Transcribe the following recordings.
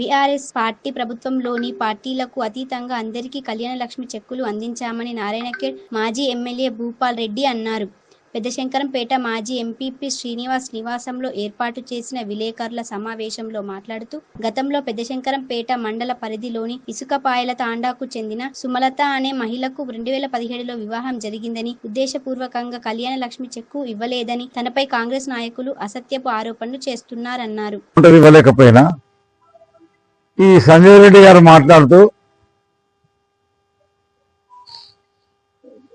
BRS party ప్రభుత్వంలోని పార్టీలకు అతీతంగా అందరికీ కళ్యాణ లక్ష్మి చెక్కులు అందించామని నారాయణఖేడ్ మాజీ ఎమ్మెల్యే భూపాల్ రెడ్డి అన్నారు. పెద్దశంకరంపేట మాజీ ఎంపీపీ శ్రీనివాస్ నివాసంలో ఏర్పాటు చేసిన విలేకరుల సమావేశంలో మాట్లాడుతూ గతంలో పెద్దశంకరంపేట మండల పరిధిలోని ఇసుకపాయల తాండాకు చెందిన సుమలత అనే మహిళకు రెండు వేల పదిహేడులో వివాహం జరిగిందని ఉద్దేశపూర్వకంగా కళ్యాణ లక్ష్మి చెక్కు ఇవ్వలేదని తనపై కాంగ్రెస్ నాయకులు అసత్యపు ఆరోపణలు చేస్తున్నారన్నారు. ఈ సంజయ్ రెడ్డి గారు మాట్లాడుతూ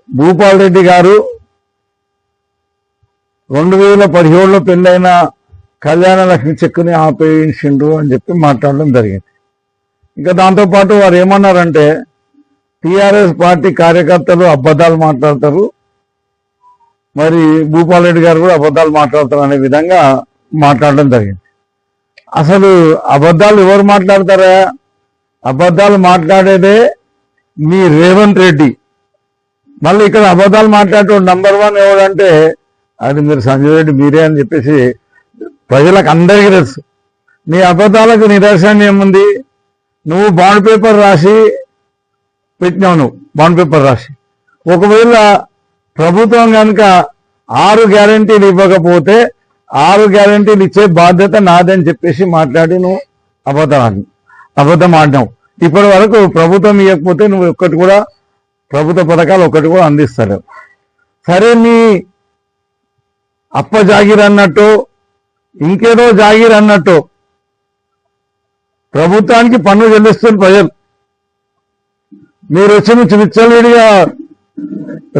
భూపాల్ రెడ్డి గారు రెండు వేల పదిహేడులో పెళ్ళైన కళ్యాణ లక్ష్మి చెక్కుని ఆపేయించిండ్రు అని చెప్పి మాట్లాడడం జరిగింది. ఇంకా దాంతోపాటు వారు ఏమన్నారంటే టిఆర్ఎస్ పార్టీ కార్యకర్తలు అబద్ధాలు మాట్లాడతారు. మరి భూపాల్ రెడ్డి గారు కూడా అబద్ధాలు మాట్లాడతారు అనే విధంగా మాట్లాడడం జరిగింది. అసలు అబద్ధాలు ఎవరు మాట్లాడతారా? అబద్ధాలు మాట్లాడేదే మీ రేవంత్ రెడ్డి. మళ్ళీ ఇక్కడ అబద్ధాలు మాట్లాడటం నంబర్ వన్ ఎవడంటే అది మీరు సంజయ్ రెడ్డి మీరే అని చెప్పేసి ప్రజలకు అందరికీ తెలుసు. నీ అబద్ధాలకు నిదర్శనం ఏముంది? నువ్వు బాండ్ పేపర్ రాసి పెట్టినావు నువ్వు బాండ్ పేపర్ రాసి. ఒకవేళ ప్రభుత్వం కనుక ఆరు గ్యారంటీలు ఇవ్వకపోతే ఆరు గ్యారంటీలు ఇచ్చే బాధ్యత నాదని చెప్పేసి మాట్లాడి నువ్వు అబద్ధం అబద్ధం ఆడినావు. ఇప్పటి వరకు ప్రభుత్వం ఇవ్వకపోతే నువ్వు ఒక్కటి కూడా ప్రభుత్వ పథకాలు ఒక్కటి కూడా అందిస్తారు సరే నీ అప్ప జాగిర్ అన్నట్టు ఇంకేదో జాగిర్ అన్నట్టు ప్రభుత్వానికి పన్ను చెల్లిస్తున్న ప్రజలు. మీరు వచ్చి విచ్చలవిడిగా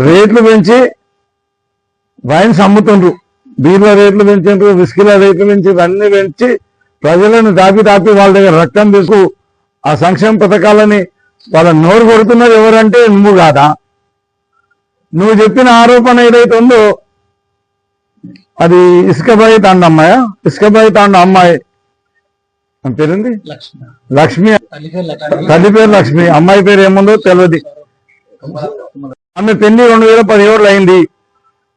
రేట్లు పెంచి వైన్స్ అమ్ముతుండ్రు. బీర్ల రేట్లు పెంచిండ్రు విస్కీల రేట్లు పెంచి ఇవన్నీ పెంచి ప్రజలను దాపి దాపి వాళ్ళ దగ్గర రక్తం తీసుకు ఆ సంక్షేమ పథకాలని వాళ్ళ నోరు కొడుతున్నది ఎవరంటే నువ్వు కాదా? నువ్వు చెప్పిన ఆరోపణ ఏదైతే ఉందో అది ఇసుకబాయి తాండ అమ్మాయా? ఇసుకబాయి తాండ అమ్మాయి. అని పేరుంది? లక్ష్మి. లక్ష్మి. తల్లి పేరు లక్ష్మి. తల్లి పేరు లక్ష్మి. అమ్మాయి పేరు ఏముందో తెలియదు ఆమె పెళ్ళి రెండు వేల పదిహేడులో అయింది.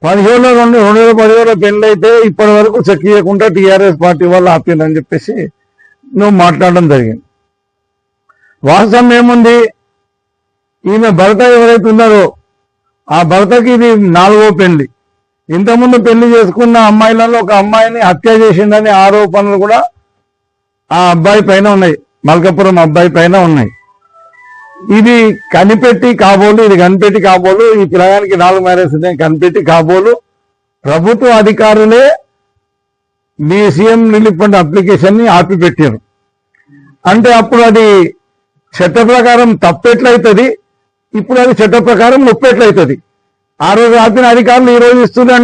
పదిహేడులో రెండు రెండు వేల పదిహేడులో పెళ్ళైతే అయితే ఇప్పటి వరకు చెక్ చేయకుండా టీఆర్ఎస్ పార్టీ వాళ్ళు ఆపిందని చెప్పేసి నువ్వు మాట్లాడడం జరిగింది. వాస్తవం ఏముంది? ఈమె భర్త ఎవరైతే ఉన్నారో ఆ భర్తకి ఇది నాలుగో పెళ్ళి. ఇంతకుముందు పెళ్ళి చేసుకున్న అమ్మాయిలలో ఒక అమ్మాయిని హత్య చేసిందనే ఆరోపణలు కూడా ఆ అబ్బాయి పైన ఉన్నాయి. మల్కపురం అబ్బాయి పైన ఉన్నాయి. ఇది కనిపెట్టి కాబోలు ఇది కనిపెట్టి కాబోలు ఈ పిల్లగానికి నాలుగు మ్యారేజ్ ఉన్నాయి కనిపెట్టి కాబోలు. ప్రభుత్వ అధికారులే మీ సీఎం రిలీఫ్ ఫండ్ అప్లికేషన్ని ఆపిపెట్టారు. అంటే అప్పుడు అది చట్ట ప్రకారం తప్పెట్లయితుంది ఇప్పుడు అది చట్ట ప్రకారం నొప్పెట్లయితుంది. ఆ రోజు ఆపిన అధికారులు ఈ రోజు ఇస్తున్నారు